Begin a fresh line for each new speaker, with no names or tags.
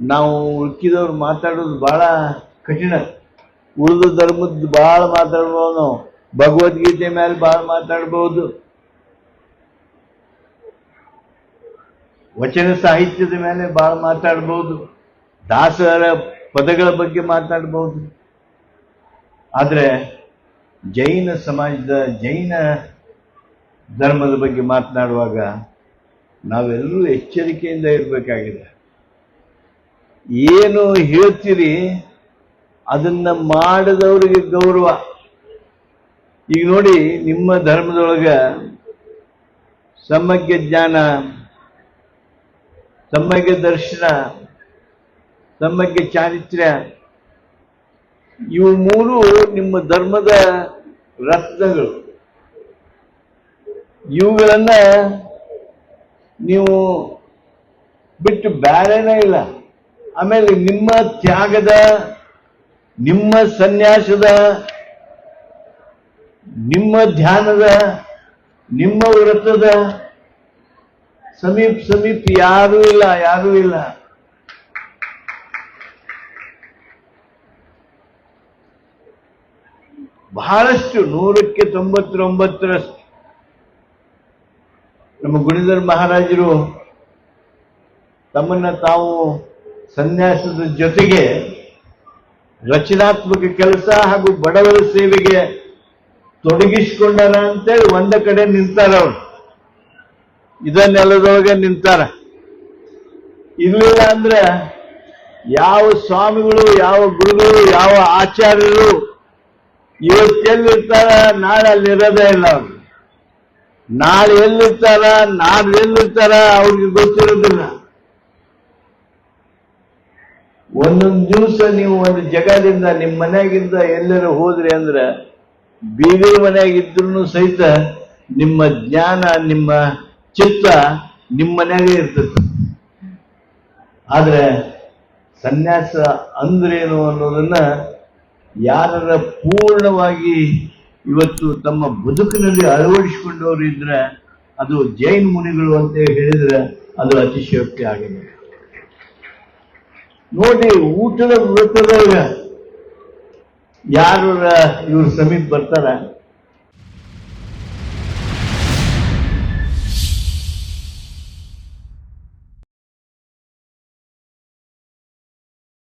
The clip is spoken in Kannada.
ನಾವು ಉಳ್ಕಿದವ್ರು ಮಾತಾಡೋದು ಬಹಳ ಕಠಿಣ. ಉಳಿದ ಧರ್ಮದ ಬಹಳ ಮಾತಾಡ್ಬೋದು ನಾವು. ಭಗವದ್ಗೀತೆ ಮೇಲೆ ಬಹಳ ಮಾತಾಡ್ಬೋದು. ವಚನ ಸಾಹಿತ್ಯದ ಮೇಲೆ ಬಹಳ ಮಾತಾಡ್ಬೋದು. ದಾಸರ ಪದಗಳ ಬಗ್ಗೆ ಮಾತಾಡ್ಬೋದು. ಆದರೆ ಜೈನ ಸಮಾಜದ, ಜೈನ ಧರ್ಮದ ಬಗ್ಗೆ ಮಾತನಾಡುವಾಗ ನಾವೆಲ್ಲರೂ ಎಚ್ಚರಿಕೆಯಿಂದ ಇರಬೇಕಾಗಿದೆ. ಏನು ಹೇಳ್ತೀರಿ? ಅದನ್ನ ಮಾಡಿದವರಿಗೆ ಗೌರವ. ಈಗ ನೋಡಿ, ನಿಮ್ಮ ಧರ್ಮದೊಳಗ ಸಮಗ್ಯ ಜ್ಞಾನ ಸಮಗ್ಯ ದರ್ಶನ ಸಮಗ್ಯ ಚಾರಿತ್ರ್ಯ, ಇವು ಮೂರು ನಿಮ್ಮ ಧರ್ಮದ ರತ್ನಗಳು. ಇವುಗಳನ್ನ ನೀವು ಬಿಟ್ಟು ಬೇರೆನೇ ಇಲ್ಲ. ಆಮೇಲೆ ನಿಮ್ಮ ತ್ಯಾಗದ, ನಿಮ್ಮ ಸನ್ಯಾಸದ, ನಿಮ್ಮ ಧ್ಯಾನದ, ನಿಮ್ಮ ವ್ರತದ ಸಮೀಪ ಸಮೀಪ ಯಾರೂ ಇಲ್ಲ ಯಾರೂ ಇಲ್ಲ. ಬಹಳಷ್ಟು, ನೂರಕ್ಕೆ ತೊಂಬತ್ತೊಂಬತ್ತರಷ್ಟು. ನಮ್ಮ ಗುಣಿಧರ್ ಮಹಾರಾಜರು ತಮ್ಮನ್ನ ತಾವು ಸನ್ಯಾಸದ ಜೊತೆಗೆ ರಚನಾತ್ಮಕ ಕೆಲಸ ಹಾಗೂ ಬಡವರ ಸೇವೆಗೆ ತೊಡಗಿಸಿಕೊಂಡಾರ ಅಂತೇಳಿ ಒಂದ ಕಡೆ ನಿಂತಾರ ಅವರು. ಇದನ್ನೆಲ್ಲದೊಳಗೆ ನಿಂತಾರ. ಇಲ್ಲಿಲ್ಲ ಅಂದ್ರೆ ಯಾವ ಸ್ವಾಮಿಗಳು, ಯಾವ ಗುರುಗಳು, ಯಾವ ಆಚಾರ್ಯರು ಇವತ್ತೆಲ್ಲಿರ್ತಾರ, ನಾಳೆ ಅಲ್ಲಿರೋದೇ ಇಲ್ಲ ಅವ್ರು. ನಾಳೆ ಎಲ್ಲಿರ್ತಾರ ನಾಳೆ ಎಲ್ಲಿರ್ತಾರ, ಅವ್ರಿಗೆ ಗೊತ್ತಿರೋದಿಲ್ಲ. ಒಂದೊಂದು ದಿವಸ ನೀವು ಒಂದು ಜಗದಿಂದ ನಿಮ್ಮ ಮನೆಯಾಗಿಂದ ಎಲ್ಲರೂ ಹೋದ್ರಿ ಅಂದ್ರೆ ಬೀಗರ ಮನೆಯಾಗಿದ್ರು ಸಹಿತ ನಿಮ್ಮ ಜ್ಞಾನ, ನಿಮ್ಮ ಚಿತ್ತ ನಿಮ್ಮ ಮನೆಯಾಗೇ ಇರ್ತದೆ. ಆದ್ರೆ ಸನ್ಯಾಸ ಅಂದ್ರೇನು ಅನ್ನೋದನ್ನ ಯಾರರ ಪೂರ್ಣವಾಗಿ ಇವತ್ತು ತಮ್ಮ ಬದುಕಿನಲ್ಲಿ ಅಳವಡಿಸಿಕೊಂಡವರು ಇದ್ರೆ ಅದು ಜೈನ್ ಮುನಿಗಳು ಅಂತ ಹೇಳಿದ್ರೆ ಅದು ಅತಿಶಯೋಕ್ತಿ ಆಗಿದೆ ನೋಡಿ ಊಟದ ವ್ರತದಾಗ ಯಾರು ಇವ್ರ ಸಮೀಪ ಬರ್ತಾರ?